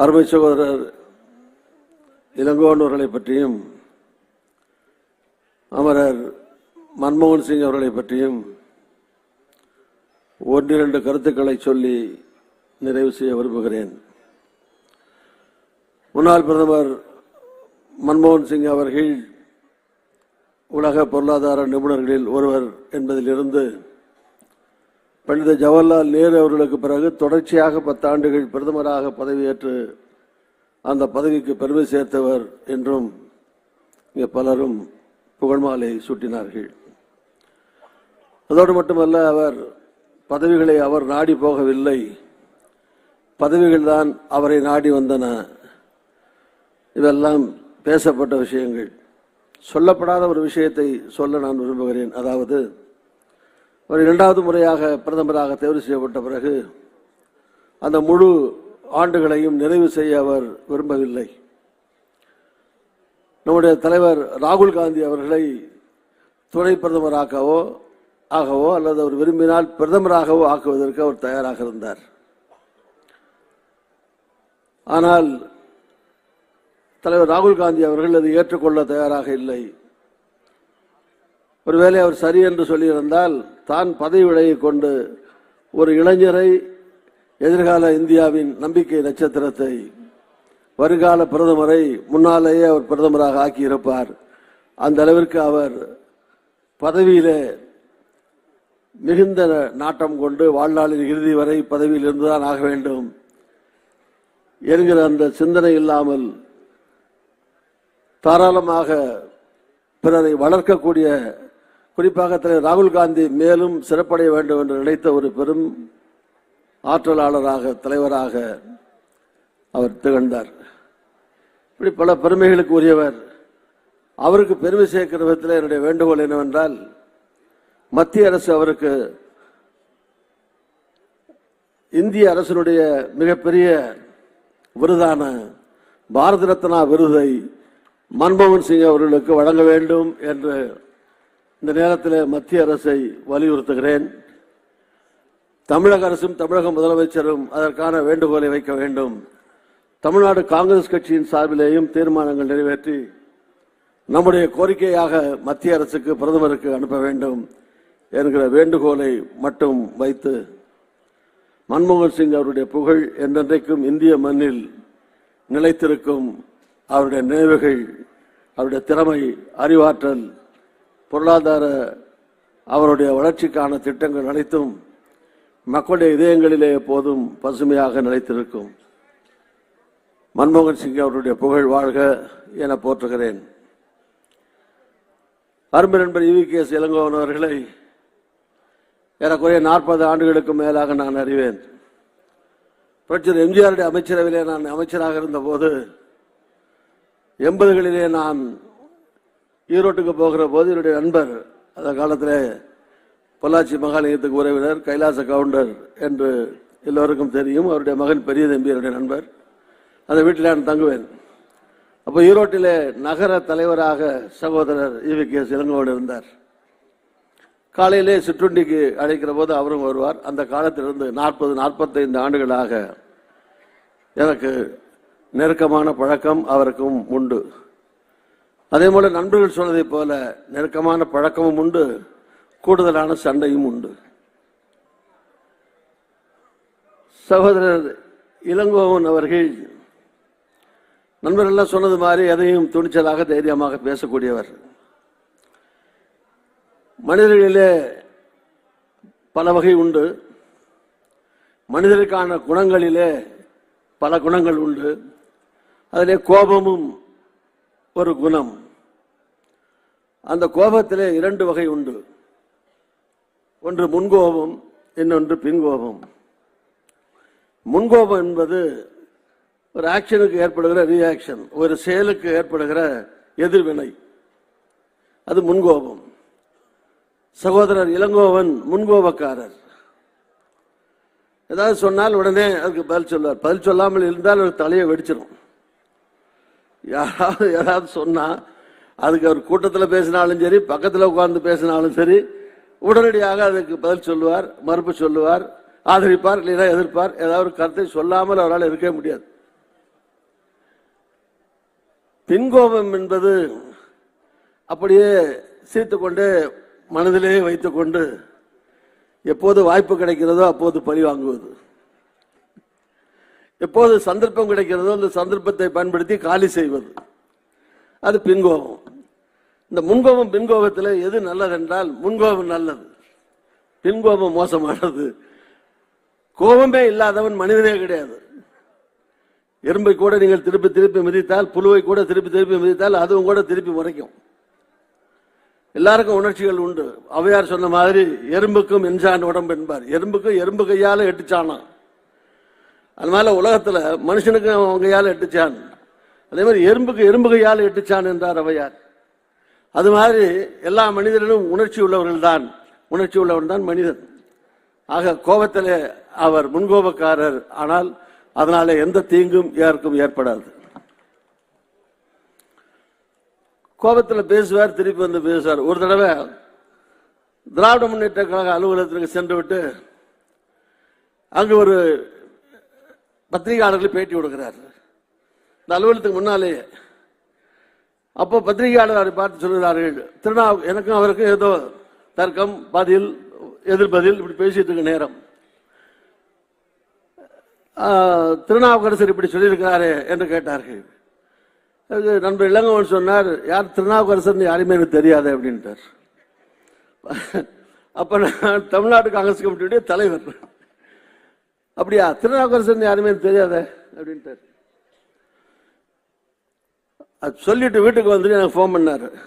அருமை சகோதரர் இளங்கோவன் அவர்களை பற்றியும் அமரர் மன்மோகன் சிங் அவர்களை பற்றியும் ஒன்றிரண்டு கருத்துக்களை சொல்லி நிறைவு செய்ய விரும்புகிறேன். முன்னாள் பிரதமர் மன்மோகன் சிங் அவர்கள் உலக பொருளாதார நிபுணர்களில் ஒருவர் என்பதிலிருந்து பண்டித ஜவஹர்லால் நேரு அவர்களுக்கு பிறகு தொடர்ச்சியாக பத்தாண்டுகள் பிரதமராக பதவியேற்று அந்த பதவிக்கு பெருமை சேர்த்தவர் என்றும் இங்கே பலரும் புகழ்மாலை சூட்டினார்கள். அதோடு மட்டுமல்ல அவர் பதவிகளை அவர் நாடி போகவில்லை. பதவிகள்தான் அவரை நாடி வந்தன. இதெல்லாம் பேசப்பட்ட விஷயங்கள். சொல்லப்படாத ஒரு விஷயத்தை சொல்ல நான் விரும்புகிறேன். அதாவது அவர் இரண்டாவது முறையாக பிரதமராக தேர்வு செய்யப்பட்ட பிறகு அந்த முழு ஆண்டுகளையும் நிறைவு செய்ய அவர் விரும்பவில்லை. நம்முடைய தலைவர் ராகுல் காந்தி அவர்களை துணை பிரதமராக்கவோ ஆகவோ அல்லது அவர் விரும்பினால் பிரதமராகவோ ஆக்குவதற்கு அவர் தயாராக இருந்தார். ஆனால் தலைவர் ராகுல் காந்தி அவர்கள் அதை ஏற்றுக்கொள்ள தயாராக இல்லை. ஒருவேளை அவர் சரி என்று சொல்லியிருந்தால் தான் பதவி விலையை கொண்டு ஒரு இளைஞரை எதிர்கால இந்தியாவின் நம்பிக்கை நட்சத்திரத்தை வருங்கால பிரதமரை முன்னாலேயே அவர் பிரதமராக ஆக்கியிருப்பார். அந்த அளவிற்கு அவர் பதவியிலே மிகுந்த நாட்டம் கொண்டு வாழ்நாளின் இறுதி வரை பதவியில் இருந்துதான் ஆக வேண்டும் என்கிற அந்த சிந்தனை இல்லாமல் தாராளமாக பிறரை வளர்க்கக்கூடிய குறிப்பாக தலைவர் ராகுல் காந்தி மேலும் சிறப்படைய வேண்டும் என்று நினைத்த ஒரு பெரும் ஆற்றலாளராக தலைவராக அவர் திகழ்ந்தார். இப்படி பல பெருமைகளுக்கு உரியவர். அவருக்கு பெருமை சேர்க்கிற விதத்தில் என்னுடைய வேண்டுகோள் என்னவென்றால் மத்திய அரசு அவருக்கு இந்திய அரசினுடைய மிகப்பெரிய விருதான பாரத ரத்னா விருதை மன்மோகன் சிங் அவர்களுக்கு வழங்க வேண்டும் என்று இந்த நேரத்தில் மத்திய அரசை வலியுறுத்துகிறேன். தமிழக அரசும் தமிழக முதலமைச்சரும் அதற்கான வேண்டுகோளை வைக்க வேண்டும். தமிழ்நாடு காங்கிரஸ் கட்சியின் சார்பிலேயும் தீர்மானங்கள் நிறைவேற்றி நம்முடைய கோரிக்கையாக மத்திய அரசுக்கு பிரதமருக்கு அனுப்ப வேண்டும் என்கிற வேண்டுகோளை மட்டும் வைத்து மன்மோகன் சிங் அவருடைய புகழ் என்றென்றைக்கும் இந்திய மண்ணில் நிலைத்திருக்கும். அவருடைய நினைவுகள் அவருடைய திறமை அறிவாற்றல் பொருளாதார அவருடைய வளர்ச்சிக்கான திட்டங்கள் அனைத்தும் மக்களுடைய இதயங்களிலே எப்போதும் பசுமையாக நிலைத்திருக்கும். மன்மோகன் சிங் அவருடைய புகழ் வாழ்க என போற்றுகிறேன். அரும்பு நண்பர் இவி கே எஸ் இளங்கோவன் அவர்களை ஏறக்குறைய நாற்பது ஆண்டுகளுக்கு மேலாக நான் அறிவேன். புரட்சியர் எம்ஜிஆருடைய அமைச்சரவையிலே நான் அமைச்சராக இருந்தபோது எண்பதுகளிலே நான் ஈரோட்டுக்கு போகிற போது என்னுடைய நண்பர் அந்த காலத்தில் பொள்ளாச்சி மகாலயத்துக்கு உறவினர் கைலாச கவுண்டர் என்று எல்லோருக்கும் தெரியும். அவருடைய மகன் பெரிய தம்பி என்னுடைய நண்பர். அந்த வீட்டில் நான் தங்குவேன். அப்போ ஈரோட்டிலே நகர தலைவராக சகோதரர் ஈவி கே. இளங்கோடு இருந்தார். காலையிலே சிற்றுண்டிக்கு அழைக்கிற போது அவரும் வருவார். அந்த காலத்திலிருந்து நாற்பது நாற்பத்தைந்து ஆண்டுகளாக எனக்கு நெருக்கமான பழக்கம் அவருக்கும் உண்டு. அதே போல நண்பர்கள் சொன்னதைப் போல நெருக்கமான பழக்கமும் உண்டு கூடுதலான சண்டையும் உண்டு. சகோதரர் இளங்கோவன் அவர்கள் நண்பர்கள்லாம் சொன்னது மாதிரி எதையும் துணிச்சலாக தைரியமாக பேசக்கூடியவர். மனிதர்களிலே பல வகை உண்டு. மனிதருக்கான குணங்களிலே பல குணங்கள் உண்டு. அதிலே கோபமும் ஒரு குணம். அந்த கோபத்திலே இரண்டு வகை உண்டு. ஒன்று முன்கோபம் இன்னொன்று பின்கோபம். முன்கோபம் என்பது ஒரு ஆக்ஷனுக்கு ஏற்படுகிற ரியாக்ஷன் ஒரு செயலுக்கு ஏற்படுகிற எதிர்வினை. அது முன்கோபம். சகோதரர் இளங்கோவன் முன்கோபக்காரர். ஏதாவது சொன்னால் உடனே அதுக்கு பதில் சொல்வார். பதில் சொல்லாமல் இருந்தால் ஒரு தலையை வெடிச்சிடும் யாராவது ஏதாவது சொன்னா அதுக்கு அவர் கூட்டத்தில் பேசினாலும் சரி பக்கத்தில் உட்கார்ந்து பேசினாலும் சரி உடனடியாக அதுக்கு பதில் சொல்லுவார் மறுப்பு சொல்லுவார் ஆதரிப்பார் இல்லைன்னா எதிர்ப்பார். ஏதாவது ஒரு கருத்தை சொல்லாமல் அவரால் இருக்கவே முடியாது. பின்கோபம் என்பது அப்படியே சீர்த்துக்கொண்டு மனதிலே வைத்துக்கொண்டு எப்போது வாய்ப்பு கிடைக்கிறதோ அப்போது பழி வாங்குவது. எப்போது சந்தர்ப்பம் கிடைக்கிறதோ அந்த சந்தர்ப்பத்தை பயன்படுத்தி காலி செய்வது. அது பின்கோபம். இந்த முன்கோபம் பின்கோபத்தில் எது நல்லது என்றால் முன்கோபம் நல்லது. பின்கோபம் மோசமானது. கோபமே இல்லாதவன் மனிதனே கிடையாது. எறும்பை கூட நீங்கள் திருப்பி திருப்பி மிதித்தால் புழுவை கூட திருப்பி திருப்பி மிதித்தால் அதுவும் கூட திருப்பி முறைக்கும் எல்லாருக்கும் உணர்ச்சிகள் உண்டு. அவையார் சொன்ன மாதிரி எறும்புக்கும் என்சான் உடம்பு என்பார். எறும்புக்கும் எறும்பு கையால் எட்டுச்சானான் அதனால உலகத்துல மனுஷனுக்கு அவங்க யால் எட்டுச்சான். அதே மாதிரி எறும்புக்கு எறும்பு கையால எட்டுச்சான் என்றார் அவையார். அது மாதிரி எல்லா மனிதர்களும் உணர்ச்சி உள்ளவர்கள் தான். உணர்ச்சி உள்ளவன் தான் மனிதன். ஆக கோபத்திலே அவர் முன்கோபக்காரர். ஆனால் அதனால எந்த தீங்கும் யாருக்கும் ஏற்படாது. கோபத்தில் பேசுவார் திருப்பி வந்து பேசுவார். ஒரு தடவை திராவிட முன்னேற்ற கழக அலுவலகத்திற்கு சென்று விட்டு அங்கு ஒரு பத்திரிகையாளர்களுக்கு பேட்டி கொடுக்கிறார். இந்த அலுவலகத்துக்கு முன்னாலே அப்போ பத்திரிகையாளர் அவரை பார்த்து சொல்கிறார்கள் திருநா எனக்கும் அவருக்கும் ஏதோ தர்க்கம் பதில் எதிர்பதில் இப்படி பேசிட்டு இருக்க நேரம். திருநாவுக்கரசர் இப்படி சொல்லியிருக்கிறாரே என்று கேட்டார்கள். நண்பர் இளங்கவன் சொன்னார் யார் திருநாவுக்கரசர் யாருமே எனக்கு தெரியாது அப்படின்ட்டார். அப்ப நான் தமிழ்நாடு காங்கிரஸ் கமிட்டியுடைய தலைவர். அப்படியா? திருநாவுக்கரசன் யாருமே தெரியாத தெரியாதே அப்படின்ட்டார். அது சொல்லிட்டு வீட்டுக்கு வந்துட்டு எனக்கு ஃபோன் பண்ணார். ஃபோன்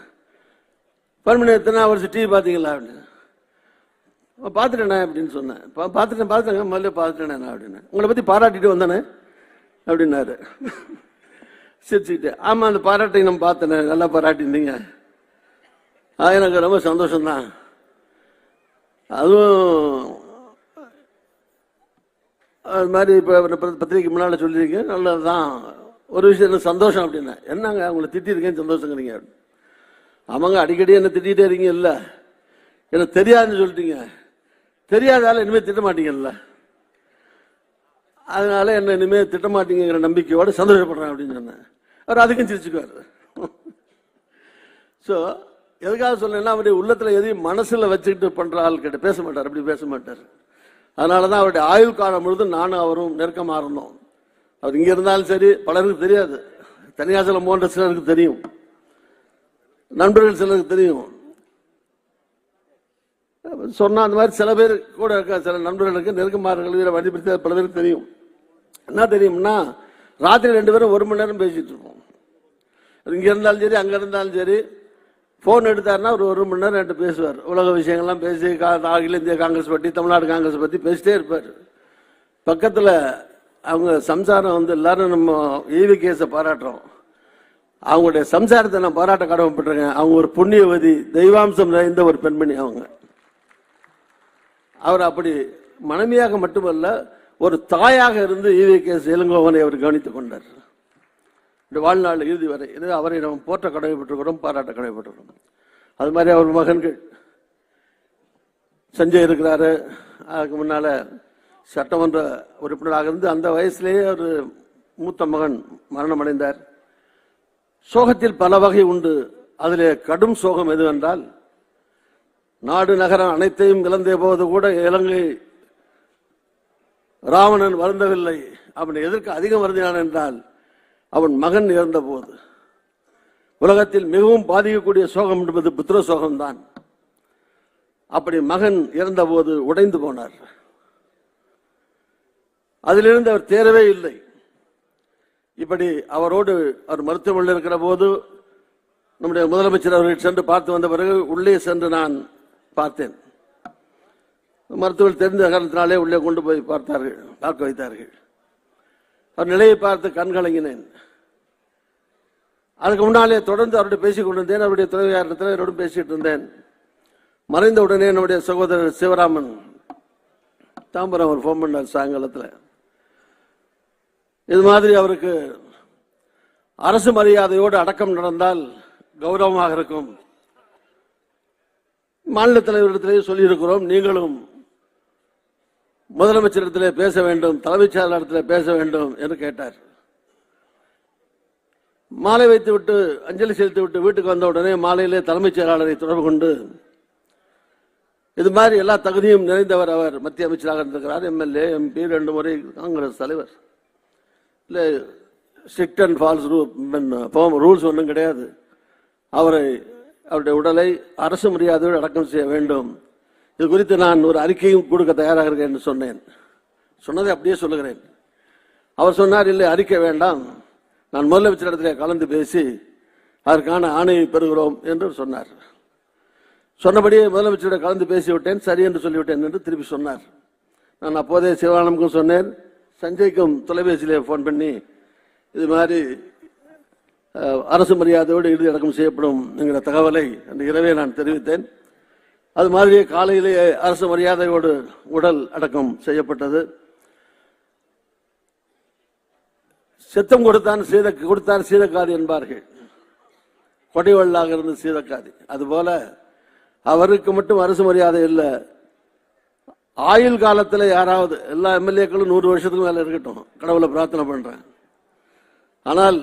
பண்ணி திருநாவுக்கரசர் டிவி பார்த்தீங்களா? அப்படின்னு. பார்த்துட்டேண்ணே அப்படின்னு சொன்னேன். பா- பார்த்துட்டேன் பார்த்துட்டேங்க. முதல்ல பார்த்துட்டேண்ணே நான் அப்படின்னு. உங்களை பற்றி பாராட்டிட்டு வந்தானே அப்படின்னாரு. சிரிச்சுக்கிட்டு ஆமாம் அந்த பாராட்டை நம்ம பார்த்தேனே. நல்லா பாராட்டியிருந்தீங்க. அது எனக்கு ரொம்ப சந்தோஷம்தான். அதுவும் அது மாதிரி இப்போ பத்திரிக்கை முன்னால் சொல்லியிருக்கீங்க. நல்லது தான் ஒரு விஷயம் என்ன சந்தோஷம் அப்படின்னா என்னங்க அவங்கள திட்டிருக்கேன்னு சந்தோஷங்கிறீங்க? அவங்க அடிக்கடி என்ன திட்டிகிட்டே இருக்கீங்க இல்லை? எனக்கு தெரியாதுன்னு சொல்லிட்டீங்க. தெரியாதால இனிமேல் திட்ட மாட்டீங்கல்ல? அதனால என்ன இனிமேல் திட்ட மாட்டீங்கிற நம்பிக்கையோட சந்தோஷப்படுறேன் அப்படின்னு சொன்னேன். அவர் அதுக்கும் சிரிச்சுக்குவார். ஸோ எதுக்காக சொன்னேன்னா அவருடைய உள்ளத்தில் எதையும் மனசில் வச்சுக்கிட்டு பண்ணுற ஆள் கிட்ட பேச மாட்டார். அப்படி பேச மாட்டார். அதனால தான் அவருடைய ஆயுள் காலம் முழுதும் நானும் அவரும் நெருக்கமாக இருந்தோம். அவர் இங்கே இருந்தாலும் சரி பலருக்கு தெரியாது. தனியாசலம் போன்ற சிலருக்கு தெரியும். நண்பர்கள் சிலருக்கு தெரியும். சொன்னால் அந்த மாதிரி சில பேர் கூட இருக்க சில நண்பர்களுக்கு நெருக்கமாக வீர வழிபடுத்த பல பேருக்கு தெரியும். என்ன தெரியும்னா ராத்திரி ரெண்டு பேரும் ஒரு மணி நேரம் பேசிகிட்டு இருப்போம். இங்கே இருந்தாலும் சரி அங்கே இருந்தாலும் சரி ஃபோன் எடுத்தாருன்னா ஒரு ஒரு மணி நேரம் என்கிட்ட பேசுவார். உலக விஷயங்கள்லாம் பேசி கா- அகில இந்திய காங்கிரஸ் பற்றி தமிழ்நாடு காங்கிரஸ் பற்றி பேசிட்டே இருப்பார். பக்கத்தில் அவங்க சம்சாரம் வந்து எல்லாரும் நம்ம ஈவி கேஸை பாராட்டுறோம். அவங்களுடைய சம்சாரத்தை நான் பாராட்ட கடமைப்பட்டிருக்கேன். அவங்க ஒரு புண்ணியவதி தெய்வாம்சம் நிறைந்த ஒரு பெண்மணி அவங்க. அவர் அப்படி மனைவியாக மட்டுமல்ல ஒரு தாயாக இருந்து ஈவி கேஸ் இளங்கோவனை அவர் கவனித்துக் கொண்டார். வாழ்நாள் இறுதி வரை எனவே அவரை நாம் போற்ற கடமைப்பட்டிருக்கிறோம் பாராட்ட கடமைப்பட்டிருக்கிறோம். அது மாதிரி அவர் மகன்கள் சஞ்சய் இருக்கிறாரு. அதுக்கு முன்னால சட்டமன்ற உறுப்பினராக இருந்து அந்த வயசுலேயே ஒரு மூத்த மகன் மரணம் அடைந்தார் சோகத்தில் பல வகை உண்டு. அதிலே கடும் சோகம் எதுவென்றால் நாடு நகரம் அனைத்தையும் இழந்த போது கூட இலங்கை ராவணன் வருந்தவில்லை. அவன் எதற்கு அதிகம் வருந்தினான் என்றால் அவன் மகன் இறந்தபோது. உலகத்தில் மிகவும் பாதிக்கக்கூடிய சோகம் என்பது புத்திர சோகம்தான் அப்படி மகன் இறந்தபோது உடைந்து போனார். அதிலிருந்து அவர் தேரவே இல்லை. இப்படி அவரோடு அவர் மருத்துவமனையில் இருக்கிற போது நம்முடைய முதலமைச்சர் அவர்கள் சென்று பார்த்து வந்த பிறகு உள்ளே சென்று நான் பார்த்தேன். மருத்துவர் தெரிந்த காரணத்தினாலே உள்ளே கொண்டு போய் பார்த்தார்கள் பார்க்க வைத்தார்கள். அவர் நிலையை பார்த்து கண்கலங்கினேன் அதுக்கு முன்னாலே தொடர்ந்து அவருடைய பேசிக் கொண்டிருந்தேன். அவருடைய துணைவியாரிடத்தில் அவரோடு பேசிட்டு இருந்தேன். மறைந்த உடனே என்னுடைய சகோதரர் சிவராமன் தாம்பரம் அவர் ஃபோன் பண்ணார் சாயங்காலத்தில். இது மாதிரி அவருக்கு அரசு மரியாதையோடு அடக்கம் நடந்தால் கௌரவமாக இருக்கும். மாநில தலைவரிடத்திலேயே சொல்லியிருக்கிறோம். நீங்களும் முதலமைச்சரிடத்திலே பேச வேண்டும் தலைமைச் செயலாளரிடத்திலே பேச வேண்டும் என்று கேட்டார். மாலை வைத்து விட்டு அஞ்சலி செலுத்தி விட்டு வீட்டுக்கு வந்த உடனே மாலையிலே தலைமைச் செயலாளரை தொடர்பு கொண்டு இது மாதிரி எல்லா தகுதியும் நிறைந்தவர் அவர் மத்திய அமைச்சராக இருந்திருக்கிறார். எம்எல்ஏ எம்பி ரெண்டு முறை காங்கிரஸ் தலைவர். இல்லை ஸ்ட்ரிக்ட் அண்ட் ஃபால்ஸ் ரூல்ஸ் ஒன்றும் கிடையாது. அவரை அவருடைய உடலை அரசு மரியாதையோடு அடக்கம் செய்ய வேண்டும். இது குறித்து நான் ஒரு அறிக்கையும் கொடுக்க தயாராக இருக்கேன் என்று சொன்னேன். சொன்னதை அப்படியே சொல்லுகிறேன். அவர் சொன்னார் இல்லை அறிக்கை வேண்டாம். நான் முதலமைச்சர் இடத்துல கலந்து பேசி அதற்கான ஆணையை பெறுகிறோம் என்று சொன்னார். சொன்னபடியே முதலமைச்சரிடம் கலந்து பேசிவிட்டேன் சரி என்று சொல்லிவிட்டேன் என்று திருப்பி சொன்னார். நான் அப்போதே சிவானந்தமுக்கும் சொன்னேன். சஞ்சய்க்கும் தொலைபேசியிலே ஃபோன் பண்ணி இது மாதிரி அரசு மரியாதையோடு இறுதி அடக்கம் செய்யப்படும் என்கிற தகவலை அந்த இரவே நான் தெரிவித்தேன். அது மாதிரியே காலையிலேயே அரசு மரியாதையோடு உடல் அடக்கம் செய்யப்பட்டது. செத்தம் கொடுத்தான் சீத கொடுத்தான் சீதக்காதி என்பார்கள். கொடைவள்ளாக இருந்து சீதக்காதி. அதுபோல அவருக்கு மட்டும் அரசு மரியாதை இல்லை. ஆயுள் காலத்தில் யாராவது எல்லா எம்எல்ஏக்களும் நூறு வருஷத்துக்கு மேலே இருக்கட்டும். கடவுளை பிரார்த்தனை பண்ணுறேன் ஆனால்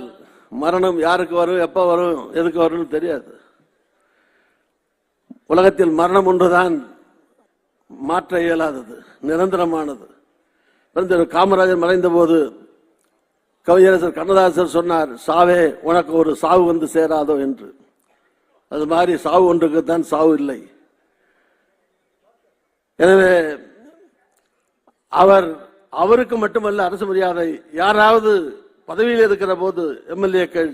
மரணம் யாருக்கு வரும் எப்போ வரும் எதுக்கு வரும்னு தெரியாது. உலகத்தில் மரணம் ஒன்றுதான் மாற்ற இயலாதது நிரந்தரமானது. காமராஜர் மறைந்த போது கவியரசர் கண்ணதாசர் சொன்னார் சாவே உனக்கு ஒரு சாவு வந்து சேராதோ என்று. அது மாதிரி சாவு ஒன்றுக்கு தான் சாவு இல்லை. எனவே அவர் அவருக்கு மட்டுமல்ல அரசு மரியாதை யாராவது பதவியில் இருக்கிற போது எம்எல்ஏக்கள்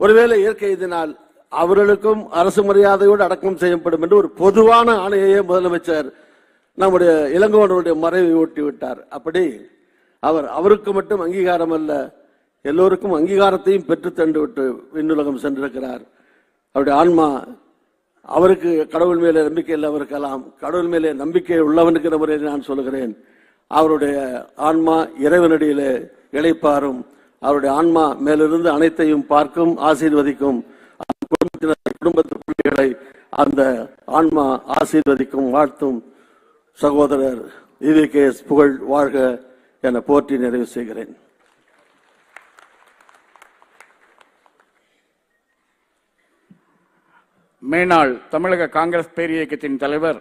ஒருவேளை இயற்கை இதனால் அவர்களுக்கும் அரசு மரியாதையோடு அடக்கம் செய்யப்படும் என்று ஒரு பொதுவான ஆணையையே முதலமைச்சர் நம்முடைய இளங்கோவனுடைய மறைவை ஓட்டி விட்டார் அப்படி அவர் அவருக்கு மட்டும் அங்கீகாரம் அல்ல எல்லோருக்கும் அங்கீகாரத்தையும் பெற்று தண்டு விட்டு விண்ணுலகம் சென்றிருக்கிறார். அவருடைய ஆன்மா அவருக்கு கடவுள் மேலே நம்பிக்கை இல்லாமல் இருக்கலாம் கடவுள் மேலே நம்பிக்கை உள்ளவனுக்கு முறையில் நான் சொல்லுகிறேன். அவருடைய ஆன்மா இறைவனடியிலே இழைப்பாரும் அவருடைய ஆன்மா மேலிருந்து அனைத்தையும் பார்க்கும் ஆசீர்வதிக்கும். குடும்பத்து பிள்ளைகளை அந்த ஆன்மா ஆசீர்வதிக்கும் வாழ்த்தும் சகோதரர் இவிகேஎஸ் புகழ் வாழ்க என போற்றி நிறைவு செய்கிறேன். மேனாள் தமிழக காங்கிரஸ் பேரியக்கத்தின் தலைவர்